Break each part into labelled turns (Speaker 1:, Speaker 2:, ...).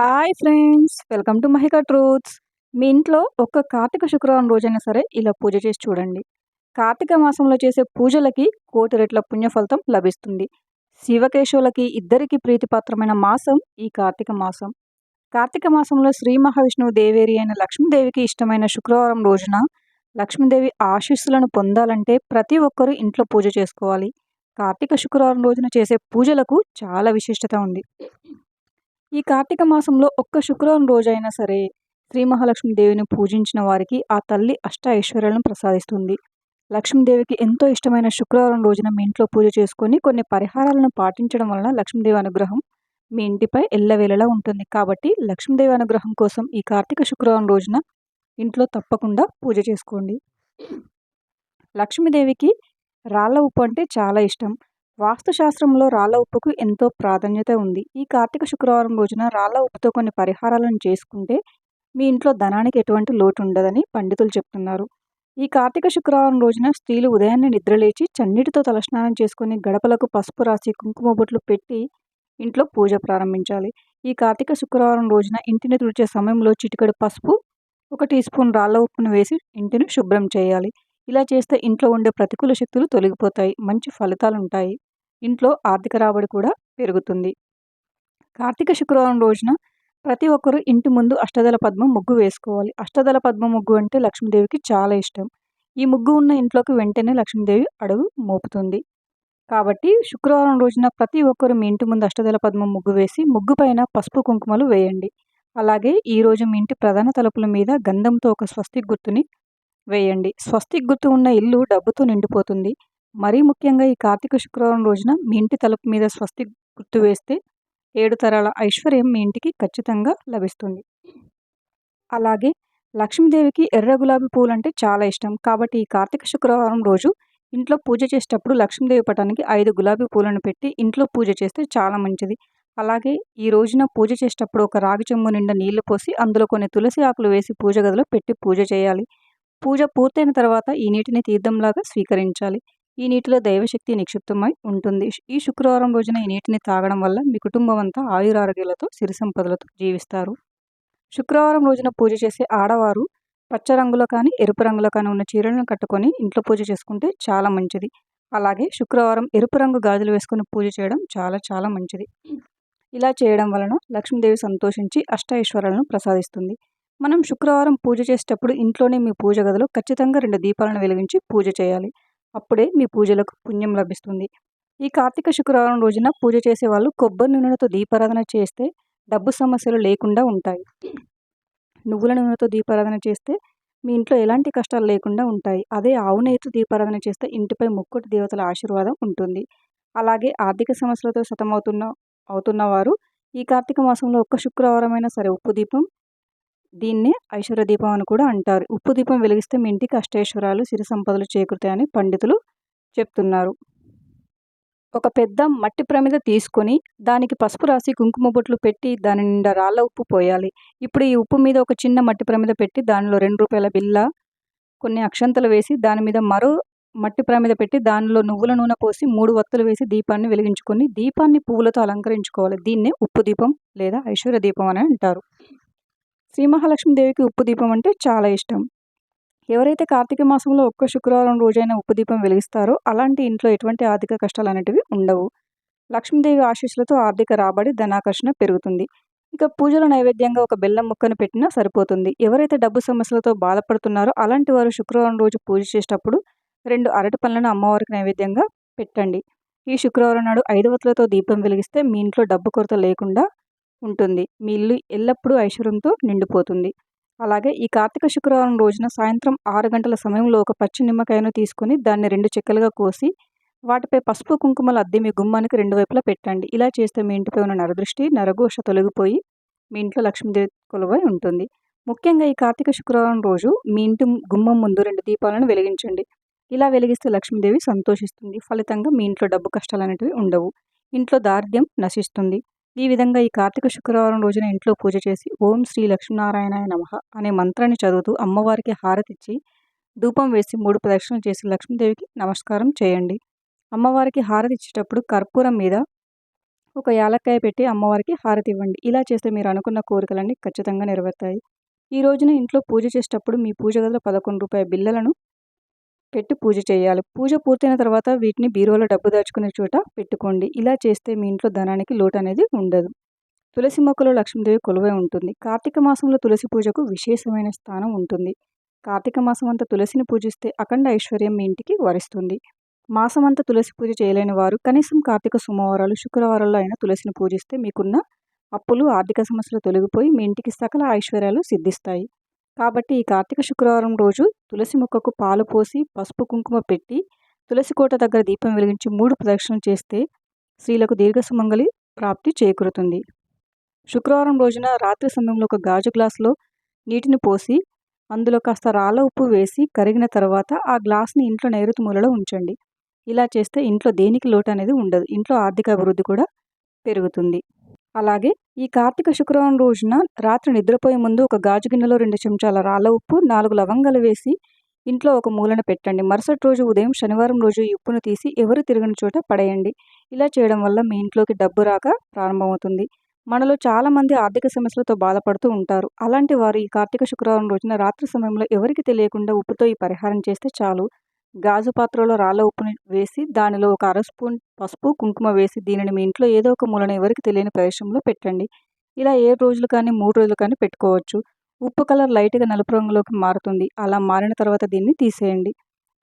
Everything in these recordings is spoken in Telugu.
Speaker 1: Hi friends welcome to Mahika truths. మీ ఇంట్లో ఒక్క కార్తీక శుక్రవారం రోజైనా సరే ఇలా పూజ చేసి చూడండి. కార్తీక మాసంలో చేసే పూజలకి కోటి రెట్ల పుణ్యఫలితం లభిస్తుంది. శివకేశవులకి ఇద్దరికి ప్రీతిపాత్రమైన మాసం ఈ కార్తీక మాసం. కార్తీక మాసంలో శ్రీ మహావిష్ణువు దేవేరి అయిన లక్ష్మీదేవికి ఇష్టమైన శుక్రవారం రోజున లక్ష్మీదేవి ఆశీస్సులను పొందాలంటే ప్రతి ఒక్కరూ ఇంట్లో పూజ చేసుకోవాలి. కార్తీక శుక్రవారం రోజున చేసే పూజలకు చాలా విశిష్టత ఉంది. ఈ కార్తీక మాసంలో ఒక్క శుక్రవారం రోజైనా సరే శ్రీ మహాలక్ష్మి దేవిని పూజించిన వారికి ఆ తల్లి అష్ట ఐశ్వర్యాలను ప్రసాదిస్తుంది. లక్ష్మీదేవికి ఎంతో ఇష్టమైన శుక్రవారం రోజున మీ ఇంట్లో పూజ చేసుకొని కొన్ని పరిహారాలను పాటించడం వలన లక్ష్మీదేవి అనుగ్రహం మీ ఇంటిపై ఎల్లవేళలా ఉంటుంది. కాబట్టి లక్ష్మీదేవి అనుగ్రహం కోసం ఈ కార్తీక శుక్రవారం రోజున ఇంట్లో తప్పకుండా పూజ చేసుకోండి. లక్ష్మీదేవికి రాళ్ళ ఉప్పు అంటే చాలా ఇష్టం. వాస్తుశాస్త్రంలో రాళ్ళ ఉప్పుకు ఎంతో ప్రాధాన్యత ఉంది. ఈ కార్తీక శుక్రవారం రోజున రాళ్ళ ఉప్పుతో కొన్ని పరిహారాలను చేసుకుంటే మీ ఇంట్లో ధనానికి ఎటువంటి లోటు ఉండదని పండితులు చెప్తున్నారు. ఈ కార్తీక శుక్రవారం రోజున స్త్రీలు ఉదయాన్నే నిద్రలేచి చన్నీటితో తలస్నానం చేసుకుని గడపలకు పసుపు రాసి కుంకుమ బొట్లు పెట్టి ఇంట్లో పూజ ప్రారంభించాలి. ఈ కార్తీక శుక్రవారం రోజున ఇంటిని తుడిచే సమయంలో చిటికడు పసుపు ఒక టీ స్పూన్ రాళ్ళ ఉప్పును వేసి ఇంటిని శుభ్రం చేయాలి. ఇలా చేస్తే ఇంట్లో ఉండే ప్రతికూల శక్తులు తొలగిపోతాయి. మంచి ఫలితాలు ఉంటాయి ఇంట్లో ఆర్థిక రాబడి కూడా పెరుగుతుంది. కార్తీక శుక్రవారం రోజున ప్రతి ఒక్కరూ ఇంటి ముందు అష్టదల పద్మం ముగ్గు వేసుకోవాలి. అష్టదల పద్మ ముగ్గు అంటే లక్ష్మీదేవికి చాలా ఇష్టం. ఈ ముగ్గు ఉన్న ఇంట్లోకి వెంటనే లక్ష్మీదేవి అడుగు మోపుతుంది. కాబట్టి శుక్రవారం రోజున ప్రతి ఒక్కరు మీ ఇంటి ముందు అష్టదల పద్మం ముగ్గు వేసి ముగ్గు పైన పసుపు కుంకుమలు వేయండి. అలాగే ఈరోజు మీ ఇంటి ప్రధాన తలుపుల మీద గంధంతో ఒక స్వస్తిక్ గుర్తుని వేయండి. స్వస్తిక్ గుర్తు ఉన్న ఇల్లు డబ్బుతో నిండిపోతుంది. మరీ ముఖ్యంగా ఈ కార్తీక శుక్రవారం రోజున మీ ఇంటి తలుపు మీద స్వస్తి గుర్తు వేస్తే ఏడు తరాల ఐశ్వర్యం మీ ఇంటికి ఖచ్చితంగా లభిస్తుంది. అలాగే లక్ష్మీదేవికి ఎర్ర గులాబీ పూలు అంటే చాలా ఇష్టం. కాబట్టి ఈ కార్తీక శుక్రవారం రోజు ఇంట్లో పూజ చేసేటప్పుడు లక్ష్మీదేవి పటానికి ఐదు గులాబీ పూలను పెట్టి ఇంట్లో పూజ చేస్తే చాలా మంచిది. అలాగే ఈ రోజున పూజ చేసేటప్పుడు ఒక రాగి చెంబు నిండా నీళ్ళు పోసి అందులో కొన్ని తులసి ఆకులు వేసి పూజ గదిలో పెట్టి పూజ చేయాలి. పూజ పూర్తయిన తర్వాత ఈ నీటిని తీర్థంలాగా స్వీకరించాలి. ఈ నీటిలో దైవశక్తి నిక్షిప్తమై ఉంటుంది. ఈ శుక్రవారం రోజున ఈ నీటిని తాగడం వల్ల మీ కుటుంబం అంతా ఆయురారోగ్యాలతో సిరి సంపదలతో జీవిస్తారు. శుక్రవారం రోజున పూజ చేసే ఆడవారు పచ్చ రంగులో కానీ ఎరుపు రంగులో కానీ ఉన్న చీరలను కట్టుకొని ఇంట్లో పూజ చేసుకుంటే చాలా మంచిది. అలాగే శుక్రవారం ఎరుపు రంగు గాజులు వేసుకొని పూజ చేయడం చాలా చాలా మంచిది. ఇలా చేయడం వలన లక్ష్మీదేవి సంతోషించి అష్టైశ్వరాలను ప్రసాదిస్తుంది. మనం శుక్రవారం పూజ చేసేటప్పుడు ఇంట్లోనే మీ పూజ గదిలో ఖచ్చితంగా రెండు దీపాలను వెలిగించి పూజ చేయాలి. అప్పుడే మీ పూజలకు పుణ్యం లభిస్తుంది. ఈ కార్తీక శుక్రవారం రోజున పూజ చేసే వాళ్ళు కొబ్బరి నూనెతో దీపారాధన చేస్తే డబ్బు సమస్యలు లేకుండా ఉంటాయి. నువ్వుల నూనెతో దీపారాధన చేస్తే మీ ఇంట్లో ఎలాంటి కష్టాలు లేకుండా ఉంటాయి. అదే ఆవు నెయ్యితో దీపారాధన చేస్తే ఇంటిపై ముక్కుటి దేవతల ఆశీర్వాదం ఉంటుంది. అలాగే ఆర్థిక సమస్యలతో సతమవుతున్న అవుతున్న వారు ఈ కార్తీక మాసంలో ఒక్క శుక్రవారం అయినా సరే ఉప్పు దీపం దీన్నే ఐశ్వర్య దీపం అని కూడా అంటారు. ఉప్పు దీపం వెలిగిస్తే మీ ఇంటికి అష్టేశ్వరాలు సిరి సంపదలు చేకూరుతాయని పండితులు చెప్తున్నారు. ఒక పెద్ద మట్టి ప్రమిద తీసుకొని దానికి పసుపు రాసి కుంకుమ బొట్లు పెట్టి దాని నిండా రాళ్ళ ఉప్పు పోయాలి. ఇప్పుడు ఈ ఉప్పు మీద ఒక చిన్న మట్టి ప్రమిద పెట్టి దానిలో రెండు రూపాయల బిల్ల కొన్ని అక్షంతలు వేసి దాని మీద మరో మట్టి ప్రమిద పెట్టి దానిలో నువ్వుల నూనె పోసి మూడు వత్తులు వేసి దీపాన్ని వెలిగించుకొని దీపాన్ని పువ్వులతో అలంకరించుకోవాలి. దీన్నే ఉప్పు దీపం లేదా ఐశ్వర్య దీపం అని అంటారు. శ్రీ మహాలక్ష్మీదేవికి ఉప్పు దీపం అంటే చాలా ఇష్టం. ఎవరైతే కార్తీక మాసంలో ఒక్క శుక్రవారం రోజైనా ఉప్పు దీపం వెలిగిస్తారో అలాంటి ఇంట్లో ఎటువంటి ఆర్థిక కష్టాలు అనేటివి ఉండవు. లక్ష్మీదేవి ఆశీస్సులతో ఆర్థిక రాబడి ధనాకర్షణ పెరుగుతుంది. ఇక పూజల నైవేద్యంగా ఒక బెల్లం ముక్కను పెట్టినా సరిపోతుంది. ఎవరైతే డబ్బు సమస్యలతో బాధపడుతున్నారో అలాంటి వారు శుక్రవారం రోజు పూజ చేసేటప్పుడు రెండు అరటి పనులను అమ్మవారికి నైవేద్యంగా పెట్టండి. ఈ శుక్రవారం నాడు ఐదవతులతో దీపం వెలిగిస్తే మీ ఇంట్లో డబ్బు కొరత లేకుండా ఉంటుంది. మీ ఇల్లు ఎల్లప్పుడూ ఐశ్వర్యంతో నిండిపోతుంది. అలాగే ఈ కార్తీక శుక్రవారం రోజున సాయంత్రం ఆరు గంటల సమయంలో ఒక పచ్చి నిమ్మకాయను తీసుకొని దాన్ని రెండు చెక్కలుగా కోసి వాటిపై పసుపు కుంకుమలు అద్దె మీ గుమ్మానికి రెండు వైపులా పెట్టండి. ఇలా చేస్తే మీ ఇంటిపై ఉన్న నరదృష్టి నరఘోష తొలగిపోయి మీ ఇంట్లో లక్ష్మీదేవి కొలువై ఉంటుంది. ముఖ్యంగా ఈ కార్తీక శుక్రవారం రోజు మీ ఇంటి గుమ్మం ముందు రెండు దీపాలను వెలిగించండి. ఇలా వెలిగిస్తే లక్ష్మీదేవి సంతోషిస్తుంది. ఫలితంగా మీ ఇంట్లో డబ్బు కష్టాలు అనేటివి ఉండవు. ఇంట్లో దారిద్ర్యం నశిస్తుంది. ఈ విధంగా ఈ కార్తీక శుక్రవారం రోజున ఇంట్లో పూజ చేసి ఓం శ్రీ లక్ష్మీనారాయణ నమ అనే మంత్రాన్ని చదువుతూ అమ్మవారికి హారతిచ్చి ధూపం వేసి మూడు ప్రదక్షిణలు చేసి లక్ష్మీదేవికి నమస్కారం చేయండి. అమ్మవారికి హారతి ఇచ్చేటప్పుడు కర్పూరం మీద ఒక యాలక్కాయ పెట్టి అమ్మవారికి హారతి ఇవ్వండి ఇలా చేస్తే మీరు అనుకున్న కోరికలన్నీ ఖచ్చితంగా నెరవేరుతాయి. ఈ రోజున ఇంట్లో పూజ చేసేటప్పుడు మీ పూజ గదిలో పదకొండు రూపాయల బిల్లలను పెట్టి పూజ చేయాలి. పూజ పూర్తయిన తర్వాత వీటిని బీరువాలో డబ్బు దాచుకునే చోట పెట్టుకోండి. ఇలా చేస్తే మీ ఇంట్లో ధనానికి లోటు అనేది ఉండదు. తులసి మొక్కలో లక్ష్మీదేవి కొలువై ఉంటుంది. కార్తీక మాసంలో తులసి పూజకు విశేషమైన స్థానం ఉంటుంది. కార్తీక మాసం అంతా తులసిని పూజిస్తే అఖండ ఐశ్వర్యం మీ ఇంటికి వరిస్తుంది. మాసం అంతా తులసి పూజ చేయలేని వారు కనీసం కార్తీక సోమవారాలు శుక్రవారాల్లో అయినా తులసిని పూజిస్తే మీకున్న అప్పులు ఆర్థిక సమస్యలు తొలగిపోయి మీ ఇంటికి సకల ఐశ్వర్యాలు సిద్ధిస్తాయి. కాబట్టి ఈ కార్తీక శుక్రవారం రోజు తులసి మొక్కకు పాలు పోసి పసుపు కుంకుమ పెట్టి తులసి కోట దగ్గర దీపం వెలిగించి మూడు ప్రదక్షిణలు చేస్తే స్త్రీలకు దీర్ఘ సుమంగళి ప్రాప్తి చేకూరుతుంది. శుక్రవారం రోజున రాత్రి సమయంలో ఒక గాజు గ్లాసులో నీటిని పోసి అందులో కాస్త రాళ్ళ ఉప్పు వేసి కరిగిన తర్వాత ఆ గ్లాస్ని ఇంట్లో నైరుతి మూలలో ఉంచండి. ఇలా చేస్తే ఇంట్లో దేనికి లోటు అనేది ఉండదు. ఇంట్లో ఆర్థిక అభివృద్ధి కూడా పెరుగుతుంది. అలాగే ఈ కార్తీక శుక్రవారం రోజున రాత్రి నిద్రపోయే ముందు ఒక గాజు గిన్నెలో రెండు చెంచాల రాళ్ళ ఉప్పు నాలుగు లవంగాలు వేసి ఇంట్లో ఒక మూలన పెట్టండి. మరుసటి రోజు ఉదయం శనివారం రోజు ఈ ఉప్పును తీసి ఎవరు తిరగని చోట పడేయండి. ఇలా చేయడం వల్ల మీ ఇంట్లోకి డబ్బు రాక ప్రారంభమవుతుంది. మనలో చాలామంది ఆర్థిక సమస్యలతో బాధపడుతూ ఉంటారు. అలాంటి వారు ఈ కార్తీక శుక్రవారం రోజున రాత్రి సమయంలో ఎవరికి తెలియకుండా ఉప్పుతో ఈ పరిహారం చేస్తే చాలు. గాజు పాత్రలో రాళ్ళ ఉప్పుని వేసి దానిలో ఒక అర స్పూన్ పసుపు కుంకుమ వేసి దీనిని మీ ఇంట్లో ఏదో ఒక మూలన ఎవరికి తెలియని ప్రదేశంలో పెట్టండి. ఇలా ఏడు రోజులు కానీ మూడు రోజులు కానీ పెట్టుకోవచ్చు. ఉప్పు కలర్ లైట్గా నలుపు రంగులోకి మారుతుంది. అలా మారిన తర్వాత దీన్ని తీసేయండి.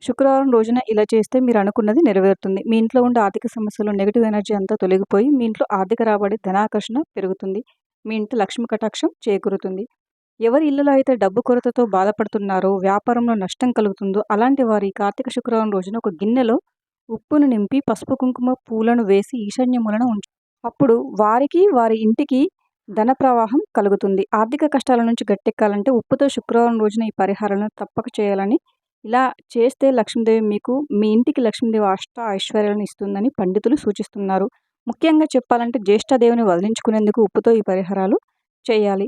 Speaker 1: శుక్రవారం రోజున ఇలా చేస్తే మీరు అనుకున్నది నెరవేరుతుంది. మీ ఇంట్లో ఉండే ఆర్థిక సమస్యలు నెగిటివ్ ఎనర్జీ అంతా తొలగిపోయి మీ ఇంట్లో ఆర్థిక రాబడి ధనాకర్షణ పెరుగుతుంది. మీ ఇంటి లక్ష్మి కటాక్షం చేకూరుతుంది. ఎవరి ఇళ్ళలో అయితే డబ్బు కొరతతో బాధపడుతున్నారో వ్యాపారంలో నష్టం కలుగుతుందో అలాంటి వారి కార్తీక శుక్రవారం రోజున ఒక గిన్నెలో ఉప్పును నింపి పసుపు కుంకుమ పూలను వేసి ఈశాన్యములను ఉంచు. అప్పుడు వారికి వారి ఇంటికి ధన ప్రవాహం కలుగుతుంది. ఆర్థిక కష్టాల నుంచి గట్టెక్కాలంటే ఉప్పుతో శుక్రవారం రోజున ఈ పరిహారాలను తప్పక చేయాలని ఇలా చేస్తే లక్ష్మీదేవి మీకు మీ ఇంటికి లక్ష్మీదేవి అష్ట ఐశ్వర్యాలను ఇస్తుందని పండితులు సూచిస్తున్నారు. ముఖ్యంగా చెప్పాలంటే జ్యేష్ఠదేవిని వదిలించుకునేందుకు ఉప్పుతో ఈ పరిహారాలు చేయాలి.